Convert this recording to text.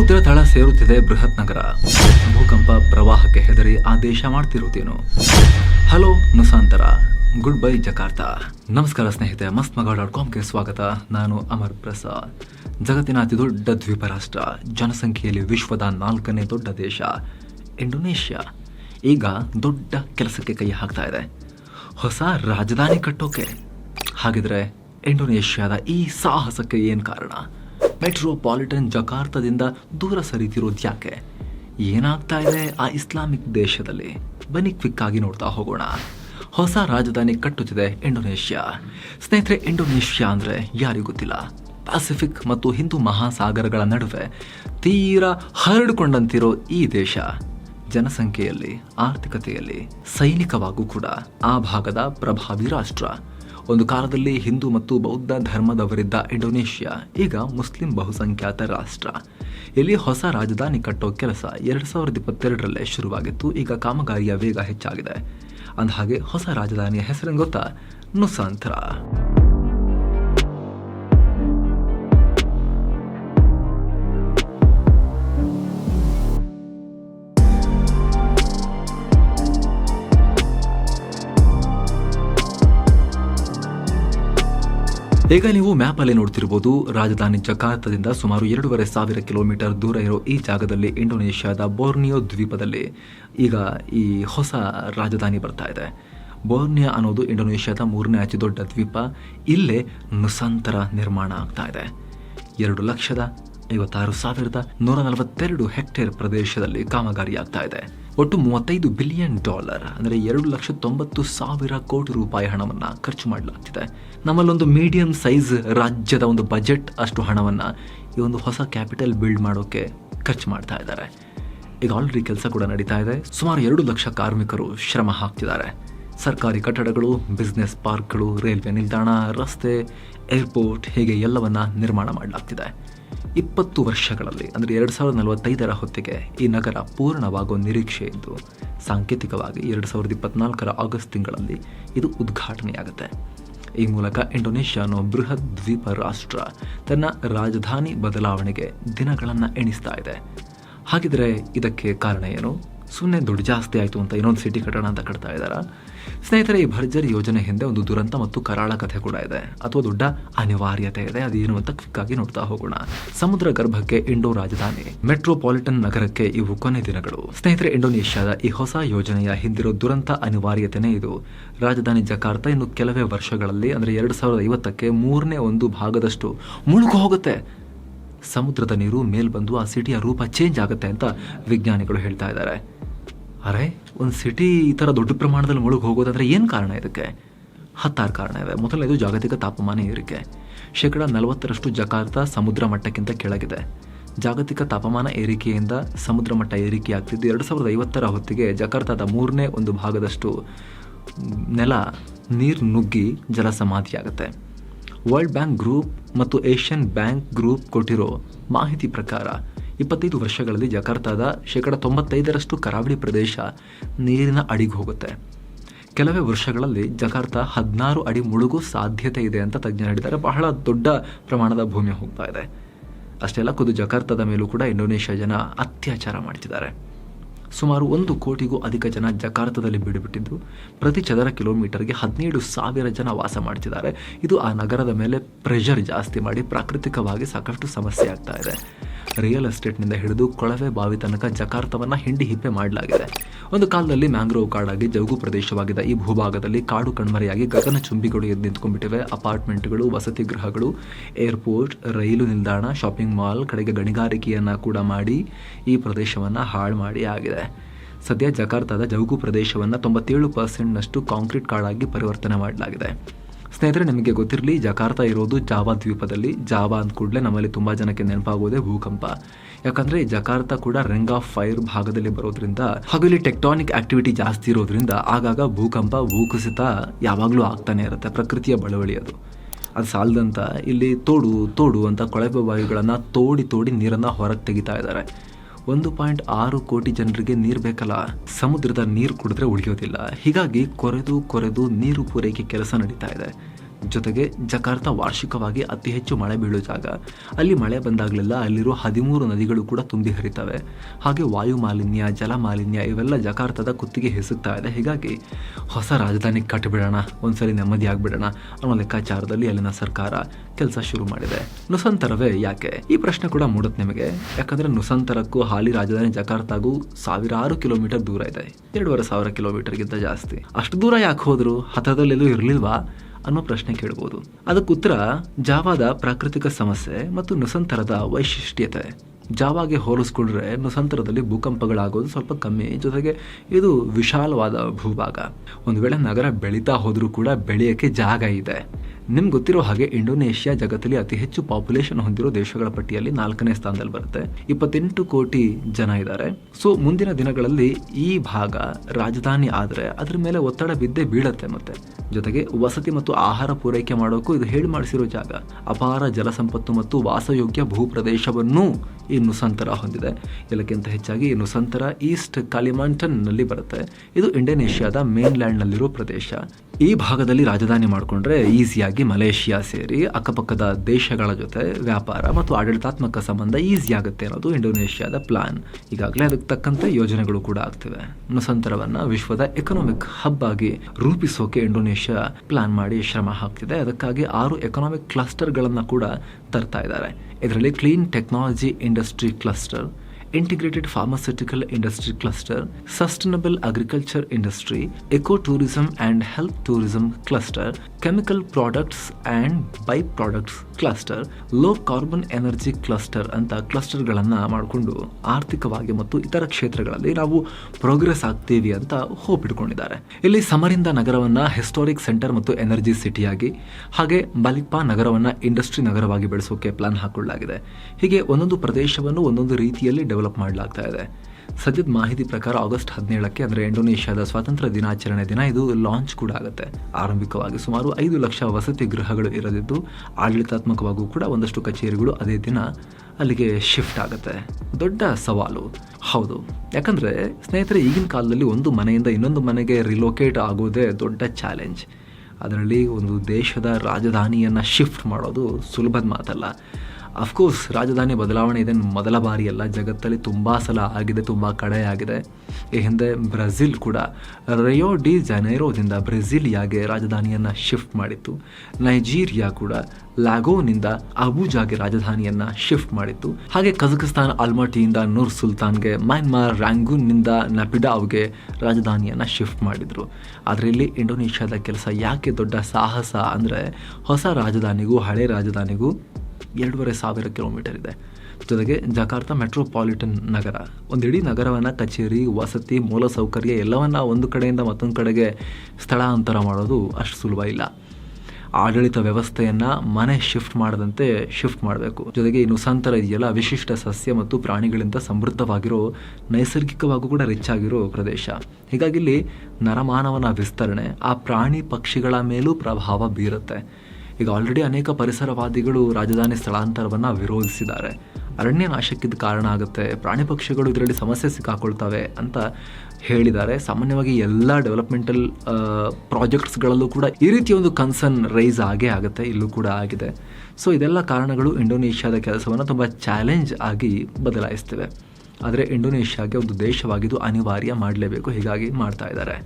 ಸಮುದ್ರ ತಳ ಸೇರುತ್ತಿದೆ ಬೃಹತ್ ನಗರ. ಭೂಕಂಪ ಪ್ರವಾಹಕ್ಕೆ ಹೆದರಿ ಆ ದೇಶ hello Nusantara good bye, Jakarta. ನಮಸ್ಕಾರ ಸ್ನೇಹಿತೆ ಮಸ್ತ್ ಮಗ ಡಾಟ್ ಕಾಮ್ಗೆ ಸ್ವಾಗತ. ನಾನು ಅಮರ್ ಪ್ರಸಾದ್. ಜಗತ್ತಿನ ಅತಿ ದೊಡ್ಡ ದ್ವೀಪ ರಾಷ್ಟ್ರ ಜನಸಂಖ್ಯೆಯಲ್ಲಿ ವಿಶ್ವದ ನಾಲ್ಕನೇ ದೊಡ್ಡ ದೇಶ, ಇಂಡೋನೇಷ್ಯಾ. ಈಗ ದೊಡ್ಡ ಕೆಲಸಕ್ಕೆ ಕೈ ಹಾಕ್ತಾ ಇದೆ. ಹೊಸ ರಾಜಧಾನಿ ಕಟ್ಟೋಕೆ. ಹಾಗಿದ್ರೆ ಇಂಡೋನೇಷ್ಯಾದ ಈ ಸಾಹಸಕ್ಕೆ ಏನು ಕಾರಣ? ಮೆಟ್ರೋಪಾಲಿಟನ್ ಜಕಾರ್ತದಿಂದ ದೂರ ಸರಿತಿರೋದು ಯಾಕೆ ಏನಾಗ್ತಾ ಇದೆ ಆ ಇಸ್ಲಾಮಿಕ್ ದೇಶದಲ್ಲಿ? ಬನ್ನಿ ಕ್ವಿಕ್ ಆಗಿ ನೋಡ್ತಾ ಹೋಗೋಣ. ಹೊಸ ರಾಜಧಾನಿ ಕಟ್ಟುತ್ತಿದೆ ಇಂಡೋನೇಷ್ಯಾ. ಸ್ನೇಹಿತರೆ, ಇಂಡೋನೇಷ್ಯಾ ಅಂದರೆ ಯಾರಿಗೂ ಗೊತ್ತಿಲ್ಲ. ಪೆಸಿಫಿಕ್ ಮತ್ತು ಹಿಂದೂ ಮಹಾಸಾಗರಗಳ ನಡುವೆ ತೀರಾ ಹರಡಿಕೊಂಡಂತಿರೋ ಈ ದೇಶ. ಜನಸಂಖ್ಯೆಯಲ್ಲಿ, ಆರ್ಥಿಕತೆಯಲ್ಲಿ, ಸೈನಿಕವಾಗೂ ಕೂಡ ಆ ಭಾಗದ ಪ್ರಭಾವಿ ರಾಷ್ಟ್ರ. ಒಂದು ಕಾಲದಲ್ಲಿ ಹಿಂದೂ ಮತ್ತು ಬೌದ್ಧ ಧರ್ಮದವರಿದ್ದ ಇಂಡೋನೇಷ್ಯಾ, ಈಗ ಮುಸ್ಲಿಂ ಬಹುಸಂಖ್ಯಾತ ರಾಷ್ಟ್ರ. ಇಲ್ಲಿ ಹೊಸ ರಾಜಧಾನಿ ಕಟ್ಟೋ ಕೆಲಸ ಎರಡು ಸಾವಿರದ ಇಪ್ಪತ್ತೆರಡರಲ್ಲೇ ಶುರುವಾಗಿತ್ತು, ಈಗ ಕಾಮಗಾರಿಯ ವೇಗ ಹೆಚ್ಚಾಗಿದೆ. ಅಂದಹಾಗೆ ಹೊಸ ರಾಜಧಾನಿಯ ಹೆಸರಿನ ಗೊತ್ತಾ? ನುಸಾಂತರ. ಈಗ ನೀವು ಮ್ಯಾಪ್ ಅಲ್ಲಿ ನೋಡ್ತಿರ್ಬೋದು, ರಾಜಧಾನಿ ಜಕಾರ್ತದಿಂದ ಸುಮಾರು ಎರಡೂವರೆ ಸಾವಿರ ಕಿಲೋಮೀಟರ್ ದೂರ ಇರೋ ಈ ಜಾಗದಲ್ಲಿ ಇಂಡೋನೇಷ್ಯಾದ ಬೋರ್ನಿಯೋ ದ್ವೀಪದಲ್ಲಿ ಈಗ ಈ ಹೊಸ ರಾಜಧಾನಿ ಬರ್ತಾ ಇದೆ. ಬೋರ್ನಿಯಾ ಅನ್ನೋದು ಇಂಡೋನೇಷ್ಯಾದ ಮೂರನೇ ಅತಿ ದೊಡ್ಡ ದ್ವೀಪ. ಇಲ್ಲೇ ನುಸಂತರ ನಿರ್ಮಾಣ ಆಗ್ತಾ ಇದೆ. ಎರಡು ಲಕ್ಷದ ಐವತ್ತಾರು ಸಾವಿರದ ನೂರ ನಲವತ್ತೆರಡು ಹೆಕ್ಟೇರ್ ಪ್ರದೇಶದಲ್ಲಿ ಕಾಮಗಾರಿ ಆಗ್ತಾ ಇದೆ. ಒಟ್ಟು ಮೂವತ್ತೈದು ಬಿಲಿಯನ್ ಡಾಲರ್, ಅಂದರೆ ಎರಡು ಲಕ್ಷ ತೊಂಬತ್ತು ಸಾವಿರ ಕೋಟಿ ರೂಪಾಯಿ ಹಣವನ್ನು ಖರ್ಚು ಮಾಡಲಾಗ್ತಿದೆ. ನಮ್ಮಲ್ಲೊಂದು ಮೀಡಿಯಂ ಸೈಜ್ ರಾಜ್ಯದ ಒಂದು ಬಜೆಟ್ ಅಷ್ಟು ಹಣವನ್ನು ಈ ಒಂದು ಹೊಸ ಕ್ಯಾಪಿಟಲ್ ಬಿಲ್ಡ್ ಮಾಡೋಕ್ಕೆ ಖರ್ಚು ಮಾಡ್ತಾ ಇದ್ದಾರೆ. ಈಗ ಆಲ್ರೆಡಿ ಕೆಲಸ ಕೂಡ ನಡೀತಾ ಇದೆ. ಸುಮಾರು ಎರಡು ಲಕ್ಷ ಕಾರ್ಮಿಕರು ಶ್ರಮ ಹಾಕ್ತಿದ್ದಾರೆ. ಸರ್ಕಾರಿ ಕಟ್ಟಡಗಳು ಬಿಸ್ನೆಸ್ ಪಾರ್ಕ್ಗಳು ರೈಲ್ವೆ ನಿಲ್ದಾಣ, ರಸ್ತೆ ಏರ್ಪೋರ್ಟ್ ಹೀಗೆ ಎಲ್ಲವನ್ನ ನಿರ್ಮಾಣ ಮಾಡಲಾಗ್ತಿದೆ. ಇಪ್ಪತ್ತು ವರ್ಷಗಳಲ್ಲಿ, ಅಂದರೆ ಎರಡು ಸಾವಿರದ ನಲವತ್ತೈದರ ಹೊತ್ತಿಗೆ ಈ ನಗರ ಪೂರ್ಣವಾಗುವ ನಿರೀಕ್ಷೆ ಇದ್ದು, ಸಾಂಕೇತಿಕವಾಗಿ ಎರಡು ಸಾವಿರದ ಇಪ್ಪತ್ನಾಲ್ಕರ ಆಗಸ್ಟ್ ತಿಂಗಳಲ್ಲಿ ಇದು ಉದ್ಘಾಟನೆಯಾಗುತ್ತೆ. ಈ ಮೂಲಕ ಇಂಡೋನೇಷ್ಯಾ ಅನ್ನೋ ಬೃಹತ್ ದ್ವೀಪ ರಾಷ್ಟ್ರ ತನ್ನ ರಾಜಧಾನಿ ಬದಲಾವಣೆಗೆ ದಿನಗಳನ್ನು ಎಣಿಸ್ತಾ ಇದೆ. ಹಾಗಿದ್ರೆ ಇದಕ್ಕೆ ಕಾರಣ ಏನು? ಸುಮ್ಮನೆ ದುಡ್ಡು ಜಾಸ್ತಿ ಆಯಿತು ಅಂತ ಇನ್ನೊಂದು ಸಿಟಿ ಕಟ್ಟೋಣ ಅಂತ ಕಟ್ತಾ ಇದ್ದಾರಾ? ಸ್ನೇಹಿತರೆ, ಈ ಭರ್ಜರಿ ಯೋಜನೆ ಹಿಂದೆ ಒಂದು ದುರಂತ ಮತ್ತು ಕರಾಳ ಕಥೆ ಕೂಡ ಇದೆ. ಅಥವಾ ದೊಡ್ಡ ಅನಿವಾರ್ಯತೆ ಇದೆ. ಅದೇನು ಅಂತ ಕ್ವಿಕ್ ಆಗಿ ನೋಡ್ತಾ ಹೋಗೋಣ. ಸಮುದ್ರ ಗರ್ಭಕ್ಕೆ ಇಂಡೋ ರಾಜಧಾನಿ ಮೆಟ್ರೋಪಾಲಿಟನ್ ನಗರಕ್ಕೆ ಇವು ಕೊನೆ ದಿನಗಳು. ಸ್ನೇಹಿತರೆ, ಇಂಡೋನೇಷ್ಯಾದ ಈ ಹೊಸ ಯೋಜನೆಯ ಹಿಂದಿರೋ ದುರಂತ ಅನಿವಾರ್ಯತೆನೇ ಇದು. ರಾಜಧಾನಿ ಜಕಾರ್ತ ಇನ್ನು ಕೆಲವೇ ವರ್ಷಗಳಲ್ಲಿ, ಅಂದರೆ ಎರಡು ಸಾವಿರದ ಐವತ್ತಕ್ಕೆ ಮೂರನೇ ಒಂದು ಭಾಗದಷ್ಟು ಮುಳುಗು ಹೋಗುತ್ತೆ. ಸಮುದ್ರದ ನೀರು ಮೇಲ್ಬಂದು ಆ ಸಿಟಿಯ ರೂಪ ಚೇಂಜ್ ಆಗುತ್ತೆ ಅಂತ ವಿಜ್ಞಾನಿಗಳು ಹೇಳ್ತಾ ಇದ್ದಾರೆ. ಅರೆ, ಒಂದು ಸಿಟಿ ಈ ಥರ ದೊಡ್ಡ ಪ್ರಮಾಣದಲ್ಲಿ ಮುಳುಗಿ ಹೋಗೋದಂದ್ರೆ ಏನು ಕಾರಣ ಇದಕ್ಕೆ? ಹತ್ತಾರು ಕಾರಣ ಇವೆ. ಮೊದಲನೇದು ಜಾಗತಿಕ ತಾಪಮಾನ ಏರಿಕೆ. ಶೇಕಡ ನಲವತ್ತರಷ್ಟು ಜಕಾರ್ತ ಸಮುದ್ರ ಮಟ್ಟಕ್ಕಿಂತ ಕೆಳಗಿದೆ. ಜಾಗತಿಕ ತಾಪಮಾನ ಏರಿಕೆಯಿಂದ ಸಮುದ್ರ ಮಟ್ಟ ಏರಿಕೆಯಾಗ್ತಿದ್ದು ಎರಡು ಸಾವಿರದ ಐವತ್ತರ ಹೊತ್ತಿಗೆ ಜಕಾರ್ತಾದ ಮೂರನೇ ಒಂದು ಭಾಗದಷ್ಟು ನೆಲ ನೀರು ನುಗ್ಗಿ ಜಲಸಮಾಧಿಯಾಗುತ್ತೆ. ವರ್ಲ್ಡ್ ಬ್ಯಾಂಕ್ ಗ್ರೂಪ್ ಮತ್ತು ಏಷ್ಯನ್ ಬ್ಯಾಂಕ್ ಗ್ರೂಪ್ ಕೊಟ್ಟಿರೋ ಮಾಹಿತಿ ಪ್ರಕಾರ ಇಪ್ಪತ್ತೈದು ವರ್ಷಗಳಲ್ಲಿ ಜಕಾರ್ತಾದ ಶೇಕಡ ತೊಂಬತ್ತೈದರಷ್ಟು ಕರಾವಳಿ ಪ್ರದೇಶ ನೀರಿನ ಅಡಿಗೆ ಹೋಗುತ್ತೆ. ಕೆಲವೇ ವರ್ಷಗಳಲ್ಲಿ ಜಕಾರ್ತಾ ಹದಿನಾರು ಅಡಿ ಮುಳುಗು ಸಾಧ್ಯತೆ ಇದೆ ಅಂತ ತಜ್ಞರು ಹೇಳಿದ್ದಾರೆ. ಬಹಳ ದೊಡ್ಡ ಪ್ರಮಾಣದ ಭೂಮಿ ಹೋಗ್ತಾ ಇದೆ. ಅಷ್ಟೆಲ್ಲ ಖುದ್ದು ಜಕಾರ್ತದ ಮೇಲೂ ಕೂಡ ಇಂಡೋನೇಷ್ಯಾ ಜನ ಅತ್ಯಾಚಾರ ಮಾಡ್ತಿದ್ದಾರೆ. ಸುಮಾರು ಒಂದು ಕೋಟಿಗೂ ಅಧಿಕ ಜನ ಜಕಾರ್ತದಲ್ಲಿ ಬೀಡುಬಿಟ್ಟಿದ್ದು, ಪ್ರತಿ ಚದರ ಕಿಲೋಮೀಟರ್ಗೆ ಹದಿನೇಳು ಸಾವಿರ ಜನ ವಾಸ ಮಾಡ್ತಿದ್ದಾರೆ. ಇದು ಆ ನಗರದ ಮೇಲೆ ಪ್ರೆಷರ್ ಜಾಸ್ತಿ ಮಾಡಿ ಪ್ರಾಕೃತಿಕವಾಗಿ ಸಾಕಷ್ಟು ಸಮಸ್ಯೆ ಆಗ್ತಾ ಇದೆ. ರಿಯಲ್ ಎಸ್ಟೇಟ್ನಿಂದ ಹಿಡಿದು ಕೊಳವೆ ಬಾವಿ ತನಕ ಜಕಾರ್ತವನ್ನು ಹಿಂಡಿ ಹಿಪ್ಪೆ ಮಾಡಲಾಗಿದೆ. ಒಂದು ಕಾಲದಲ್ಲಿ ಮ್ಯಾಂಗ್ರೋವ್ ಕಾಡಾಗಿ ಜೌಗು ಪ್ರದೇಶವಾಗಿದ್ದ ಈ ಭೂಭಾಗದಲ್ಲಿ ಕಾಡು ಕಣ್ಮರೆಯಾಗಿ ಗಗನಚುಂಬಿಗಳು ಎದ್ದು ನಿಂತ್ಕೊಂಡ್ಬಿಟ್ಟಿವೆ. ಅಪಾರ್ಟ್ಮೆಂಟ್ಗಳು, ವಸತಿ ಗೃಹಗಳು, ಏರ್ಪೋರ್ಟ್, ರೈಲು ನಿಲ್ದಾಣ, ಶಾಪಿಂಗ್ ಮಾಲ್ ಕಡೆಗೆ ಗಣಿಗಾರಿಕೆಯನ್ನು ಕೂಡ ಮಾಡಿ ಈ ಪ್ರದೇಶವನ್ನು ಹಾಳು ಮಾಡಿ ಆಗಿದೆ. ಸದ್ಯ ಜಕಾರ್ತಾದ ಜೌಗು ಪ್ರದೇಶವನ್ನು ತೊಂಬತ್ತೇಳು ಪರ್ಸೆಂಟ್ನಷ್ಟು ಕಾಂಕ್ರೀಟ್ ಕಾಡಾಗಿ ಪರಿವರ್ತನೆ ಮಾಡಲಾಗಿದೆ. ಸ್ನೇಹಿತರೆ, ನಿಮಗೆ ಗೊತ್ತಿರಲಿ, ಜಕಾರ್ತಾ ಇರೋದು ಜಾವಾ ದ್ವೀಪದಲ್ಲಿ. ಜಾವಾ ಅಂದ ಕೂಡಲೇ ನಮ್ಮಲ್ಲಿ ತುಂಬ ಜನಕ್ಕೆ ನೆನಪಾಗೋದೇ ಭೂಕಂಪ. ಯಾಕಂದ್ರೆ ಜಕಾರ್ತಾ ಕೂಡ ರಿಂಗ್ ಆಫ್ ಫೈರ್ ಭಾಗದಲ್ಲಿ ಬರೋದ್ರಿಂದ, ಹಾಗೂ ಇಲ್ಲಿ ಟೆಕ್ಟಾನಿಕ್ ಆಕ್ಟಿವಿಟಿ ಜಾಸ್ತಿ ಇರೋದ್ರಿಂದ ಆಗಾಗ ಭೂಕಂಪ ಭೂಕುಸಿತ ಯಾವಾಗಲೂ ಆಗ್ತಾನೆ ಇರುತ್ತೆ, ಪ್ರಕೃತಿಯ ಬಳವಳಿ ಅದು. ಅದು ಸಾಲದಂತ ಇಲ್ಲಿ ತೋಡು ತೋಡು ಅಂತ ಕೊಳವೆ ಬಾವಿಗಳನ್ನು ತೋಡಿ ತೋಡಿ ನೀರನ್ನು ಹೊರಗೆ ತೆಗಿತಾ ಇದ್ದಾರೆ ಒಂದು ಪಾಯಿಂಟ್ ಆರು ಕೋಟಿ ಜನರಿಗೆ ನೀರು ಬೇಕಲ್ಲ, ಸಮುದ್ರದ ನೀರು ಕುಡಿದ್ರೆ ಉಳಿಯೋದಿಲ್ಲ. ಹೀಗಾಗಿ ಕೊರೆದು ಕೊರೆದು ನೀರು ಪೂರೈಕೆ ಕೆಲಸ ನಡೀತಾ ಇದೆ. ಜೊತೆಗೆ ಜಕಾರ್ತ ವಾರ್ಷಿಕವಾಗಿ ಅತಿ ಹೆಚ್ಚು ಮಳೆ ಬೀಳೋ ಜಾಗ. ಅಲ್ಲಿ ಮಳೆ ಬಂದಾಗಲೆಲ್ಲ ಅಲ್ಲಿರೋ ಹದಿಮೂರು ನದಿಗಳು ಕೂಡ ತುಂಬಿ ಹರಿತವೆ. ಹಾಗೆ ವಾಯು ಮಾಲಿನ್ಯ, ಜಲ ಮಾಲಿನ್ಯ ಇವೆಲ್ಲ ಜಕಾರ್ತದ ಕುತ್ತಿಗೆ ಹೆಸುತ್ತಾ ಇದೆ. ಹೀಗಾಗಿ ಹೊಸ ರಾಜಧಾನಿ ಕಟ್ಟಿಬಿಡೋಣ ಒಂದ್ಸಲಿ ನೆಮ್ಮದಿ ಆಗ್ಬಿಡೋಣ ಅನ್ನೋ ಲೆಕ್ಕಾಚಾರದಲ್ಲಿ ಅಲ್ಲಿನ ಸರ್ಕಾರ ಕೆಲಸ ಶುರು ಮಾಡಿದೆ. ನುಸಂತರವೇ ಯಾಕೆ? ಈ ಪ್ರಶ್ನೆ ಕೂಡ ಮೂಡುತ್ತೆ ನಿಮಗೆ. ಯಾಕಂದ್ರೆ ನುಸಂತರಕ್ಕೂ ಹಾಲಿ ರಾಜಧಾನಿ ಜಕಾರ್ತಾಗೂ ಸಾವಿರಾರು ಕಿಲೋಮೀಟರ್ ದೂರ ಇದೆ. ಎರಡೂವರೆ ಸಾವಿರ ಕಿಲೋಮೀಟರ್ಗಿಂತ ಜಾಸ್ತಿ. ಅಷ್ಟು ದೂರ ಯಾಕೆ ಹೋದ್ರು? ಹತ್ರದಲ್ಲೆಲ್ಲೂ ಇರಲಿಲ್ವಾ? ಅನ್ನೋ ಪ್ರಶ್ನೆ ಕೇಳ್ಬೋದು. ಅದಕ್ಕೆ ಉತ್ತರ, ಜಾವಾದ ಪ್ರಾಕೃತಿಕ ಸಮಸ್ಯೆ ಮತ್ತು ನುಸಂತರದ ವೈಶಿಷ್ಟ್ಯತೆ. ಜಾವಾಗೆ ಹೋಲಿಸ್ಕೊಂಡ್ರೆ ನುಸಂತರದಲ್ಲಿ ಭೂಕಂಪಗಳಾಗೋದು ಸ್ವಲ್ಪ ಕಮ್ಮಿ, ಜೊತೆಗೆ ಇದು ವಿಶಾಲವಾದ ಭೂಭಾಗ. ಒಂದು ವೇಳೆ ನಗರ ಬೆಳೀತಾ ಹೋದರೂ ಕೂಡ ಬೆಳೆಯೋಕ್ಕೆ ಜಾಗ ಇದೆ. ನಿಮ್ಗೆ ಗೊತ್ತಿರೋ ಹಾಗೆ ಇಂಡೋನೇಷ್ಯಾ ಜಗತ್ತಲ್ಲಿ ಅತಿ ಹೆಚ್ಚು ಪಾಪ್ಯುಲೇಷನ್ ಹೊಂದಿರೋ ದೇಶಗಳ ಪಟ್ಟಿಯಲ್ಲಿ ನಾಲ್ಕನೇ ಸ್ಥಾನದಲ್ಲಿ ಬರುತ್ತೆ. ಇಪ್ಪತ್ತೆಂಟು ಕೋಟಿ ಜನ ಇದ್ದಾರೆ. ಸೊ ಮುಂದಿನ ದಿನಗಳಲ್ಲಿ ಈ ಭಾಗ ರಾಜಧಾನಿ ಆದರೆ ಅದ್ರ ಮೇಲೆ ಒತ್ತಡ ಬಿದ್ದೇ ಬೀಳತ್ತೆ ಮತ್ತೆ. ಜೊತೆಗೆ ವಸತಿ ಮತ್ತು ಆಹಾರ ಪೂರೈಕೆ ಮಾಡೋಕ್ಕೂ ಇದು ಹೇಳಿ ಮಾಡಿಸಿರೋ ಜಾಗ. ಅಪಾರ ಜಲಸಂಪತ್ತು ಮತ್ತು ವಾಸಯೋಗ್ಯ ಭೂಪ್ರದೇಶವನ್ನೂ ಈ ನುಸಂತರ ಹೊಂದಿದೆ. ಎಲ್ಲಕ್ಕಿಂತ ಹೆಚ್ಚಾಗಿ ಈ ನುಸಂತರ ಈಸ್ಟ್ ಕಾಲಿಮಾಂಟನ್ನಲ್ಲಿ ಬರುತ್ತೆ. ಇದು ಇಂಡೋನೇಷ್ಯಾದ ಮೇನ್ಲ್ಯಾಂಡ್ನಲ್ಲಿರೋ ಪ್ರದೇಶ. ಈ ಭಾಗದಲ್ಲಿ ರಾಜಧಾನಿ ಮಾಡಿಕೊಂಡ್ರೆ ಈಸಿಯಾಗಿ ಮಲೇಷಿಯಾ ಸೇರಿ ಅಕ್ಕಪಕ್ಕದ ದೇಶಗಳ ಜೊತೆ ವ್ಯಾಪಾರ ಮತ್ತು ಆಡಳಿತಾತ್ಮಕ ಸಂಬಂಧ ಈಸಿ ಆಗುತ್ತೆ ಅನ್ನೋದು ಇಂಡೋನೇಷ್ಯಾದ ಪ್ಲಾನ್. ಈಗಾಗಲೇ ಅದಕ್ಕೆ ತಕ್ಕಂತೆ ಯೋಜನೆಗಳು ಕೂಡ ಆಗ್ತಿವೆ. ನುಸಂತರವನ್ನ ವಿಶ್ವದ ಎಕನಾಮಿಕ್ ಹಬ್ ಆಗಿ ರೂಪಿಸೋಕೆ ಇಂಡೋನೇಷ್ಯಾ ಪ್ಲಾನ್ ಮಾಡಿ ಶ್ರಮ ಹಾಕ್ತಿದೆ. ಅದಕ್ಕಾಗಿ ಆರು ಎಕನಾಮಿಕ್ ಕ್ಲಸ್ಟರ್ಗಳನ್ನು ಕೂಡ ತರ್ತಾ ಇದ್ದಾರೆ. ಇದರಲ್ಲಿ clean technology industry cluster integrated pharmaceutical industry cluster sustainable agriculture industry eco tourism and health tourism cluster chemical products and by products cluster low carbon energy cluster ಅಂತ ಕ್ಲಸ್ಟರ್ಗಳನ್ನು ಮಾಡಿಕೊಂಡು ಆರ್ಥಿಕವಾಗಿ ಮತ್ತು ಇತರ ಕ್ಷೇತ್ರಗಳಲ್ಲಿ ನಾವು ಪ್ರೋಗ್ರೆಸ್ ಆಗ್ತೀವಿ ಅಂತ ಹೋಪ್ ಇಟ್ಕೊಂಡಿದ್ದಾರೆ ಇಲ್ಲಿ ಸಮರಿಂದ ನಗರವನ್ನು ಹಿಸ್ಟಾರಿಕ್ ಸೆಂಟರ್ ಮತ್ತು ಎನರ್ಜಿ ಸಿಟಿಯಾಗಿ ಹಾಗೆ ಬಲಿಪಾ ನಗರವನ್ನು ಇಂಡಸ್ಟ್ರಿ ನಗರವಾಗಿ ಬೆಳೆಸೋಕೆ ಪ್ಲಾನ್ ಹಾಕೊಳ್ಳಲಾಗಿದೆ. ಹೀಗೆ ಒಂದೊಂದು ಪ್ರದೇಶವನ್ನು ಒಂದೊಂದು ರೀತಿಯಲ್ಲಿ ಡೆವಲಪ್ ಮಾಡಲಾಗ್ತಾ ಇದೆ. ಸದ್ಯದ ಮಾಹಿತಿ ಪ್ರಕಾರ ಆಗಸ್ಟ್ ಹದಿನೇಳಕ್ಕೆ ಅಂದರೆ ಇಂಡೋನೇಷ್ಯಾದ ಸ್ವಾತಂತ್ರ್ಯ ದಿನಾಚರಣೆ ದಿನ ಇದು ಲಾಂಚ್ ಕೂಡ ಆಗುತ್ತೆ. ಆರಂಭಿಕವಾಗಿ ಸುಮಾರು ಐದು ಲಕ್ಷ ವಸತಿ ಗೃಹಗಳು ಇರದಿದ್ದು ಆಡಳಿತಾತ್ಮಕವಾಗೂ ಕೂಡ ಒಂದಷ್ಟು ಕಚೇರಿಗಳು ಅದೇ ದಿನ ಅಲ್ಲಿಗೆ ಶಿಫ್ಟ್ ಆಗುತ್ತೆ. ದೊಡ್ಡ ಸವಾಲು. ಹೌದು. ಯಾಕಂದರೆ ಸ್ನೇಹಿತರೆ, ಈಗಿನ ಕಾಲದಲ್ಲಿ ಒಂದು ಮನೆಯಿಂದ ಇನ್ನೊಂದು ಮನೆಗೆ ರಿಲೋಕೇಟ್ ಆಗೋದೇ ದೊಡ್ಡ ಚಾಲೆಂಜ್. ಅದರಲ್ಲಿ ಒಂದು ದೇಶದ ರಾಜಧಾನಿಯನ್ನು ಶಿಫ್ಟ್ ಮಾಡೋದು ಸುಲಭದ ಮಾತಲ್ಲ. ಅಫ್ಕೋರ್ಸ್ ರಾಜಧಾನಿ ಬದಲಾವಣೆ ಇದೆ. ಮೊದಲ ಬಾರಿಯಲ್ಲ ಜಗತ್ತಲ್ಲಿ ತುಂಬ ಸಲ ಆಗಿದೆ, ತುಂಬ ಕಡೆ ಆಗಿದೆ. ಈ ಹಿಂದೆ ಬ್ರೆಜಿಲ್ ಕೂಡ ರಯೋ ಡಿ ಜನೈರೋದಿಂದ ಬ್ರೆಜಿಲಿಯಾಗೆ ರಾಜಧಾನಿಯನ್ನು ಶಿಫ್ಟ್ ಮಾಡಿತ್ತು. ನೈಜೀರಿಯಾ ಕೂಡ ಲಾಗೋನಿಂದ ಅಬುಜಾಗೆ ರಾಜಧಾನಿಯನ್ನು ಶಿಫ್ಟ್ ಮಾಡಿತ್ತು. ಹಾಗೆ ಕಜಕಿಸ್ತಾನ್ ಅಲ್ಮಟಿಯಿಂದ ನೂರ್ ಸುಲ್ತಾನ್ಗೆ ಮ್ಯಾನ್ಮಾರ್ ರ್ಯಾಂಗೂನ್ನಿಂದ ನಪಿಡಾವ್ಗೆ ರಾಜಧಾನಿಯನ್ನು ಶಿಫ್ಟ್ ಮಾಡಿದರು. ಆದರೆ ಇಲ್ಲಿ ಇಂಡೋನೇಷ್ಯಾದ ಕೆಲಸ ಯಾಕೆ ದೊಡ್ಡ ಸಾಹಸ ಅಂದರೆ ಹೊಸ ರಾಜಧಾನಿಗೂ, ಹಳೆ ರಾಜಧಾನಿಗೂ ಎರಡೂವರೆ ಸಾವಿರ ಕಿಲೋಮೀಟರ್ ಇದೆ. ಜೊತೆಗೆ ಜಕಾರ್ತಾ ಮೆಟ್ರೋಪಾಲಿಟನ್ ನಗರ. ಒಂದು ಇಡೀ ನಗರವನ್ನು ಕಚೇರಿ, ವಸತಿ ಮೂಲಸೌಕರ್ಯ ಎಲ್ಲವನ್ನ ಒಂದು ಕಡೆಯಿಂದ ಮತ್ತೊಂದು ಕಡೆಗೆ ಸ್ಥಳಾಂತರ ಮಾಡೋದು ಅಷ್ಟು ಸುಲಭ ಇಲ್ಲ. ಆಡಳಿತ ವ್ಯವಸ್ಥೆಯನ್ನು ಮನೆ ಶಿಫ್ಟ್ ಮಾಡದಂತೆ ಶಿಫ್ಟ್ ಮಾಡಬೇಕು. ಜೊತೆಗೆ ಈ ನುಸಾಂತರ ಇದೆಯಲ್ಲ, ವಿಶಿಷ್ಟ ಸಸ್ಯ ಮತ್ತು ಪ್ರಾಣಿಗಳಿಂದ ಸಮೃದ್ಧವಾಗಿರೋ, ನೈಸರ್ಗಿಕವಾಗೂ ಕೂಡ ರಿಚ್ ಆಗಿರೋ ಪ್ರದೇಶ. ಹೀಗಾಗಿ ಇಲ್ಲಿ ನರಮಾನವನ ವಿಸ್ತರಣೆ, ಆ ಪ್ರಾಣಿ ಪಕ್ಷಿಗಳ ಮೇಲೂ ಪ್ರಭಾವ ಬೀರುತ್ತೆ. ಈಗ ಆಲ್ರೆಡಿ ಅನೇಕ ಪರಿಸರವಾದಿಗಳು ರಾಜಧಾನಿ ಸ್ಥಳಾಂತರವನ್ನು ವಿರೋಧಿಸಿದ್ದಾರೆ. ಅರಣ್ಯ ನಾಶಕ್ಕಿದ್ದ ಕಾರಣ ಆಗುತ್ತೆ, ಪ್ರಾಣಿ ಪಕ್ಷಿಗಳು ಇದರಲ್ಲಿ ಸಮಸ್ಯೆ ಸಿಕ್ಕಾಕೊಳ್ತವೆ ಅಂತ ಹೇಳಿದ್ದಾರೆ. ಸಾಮಾನ್ಯವಾಗಿ ಎಲ್ಲ ಡೆವಲಪ್ಮೆಂಟಲ್ ಪ್ರಾಜೆಕ್ಟ್ಸ್ಗಳಲ್ಲೂ ಕೂಡ ಈ ರೀತಿಯ ಒಂದು ಕನ್ಸರ್ನ್ ರೈಸ್ ಆಗೇ ಆಗುತ್ತೆ, ಇಲ್ಲೂ ಕೂಡ ಆಗಿದೆ. ಸೊ ಇದೆಲ್ಲ ಕಾರಣಗಳು ಇಂಡೋನೇಷ್ಯಾದ ಕೆಲಸವನ್ನು ತುಂಬ ಚಾಲೆಂಜ್ ಆಗಿ ಬದಲಾಯಿಸ್ತೇವೆ. ಆದರೆ ಇಂಡೋನೇಷ್ಯಾಗೆ ಒಂದು ದೇಶವಾಗಿದ್ದು ಅನಿವಾರ್ಯ ಮಾಡಲೇಬೇಕು, ಹೀಗಾಗಿ ಮಾಡ್ತಾ ಇದ್ದಾರೆ.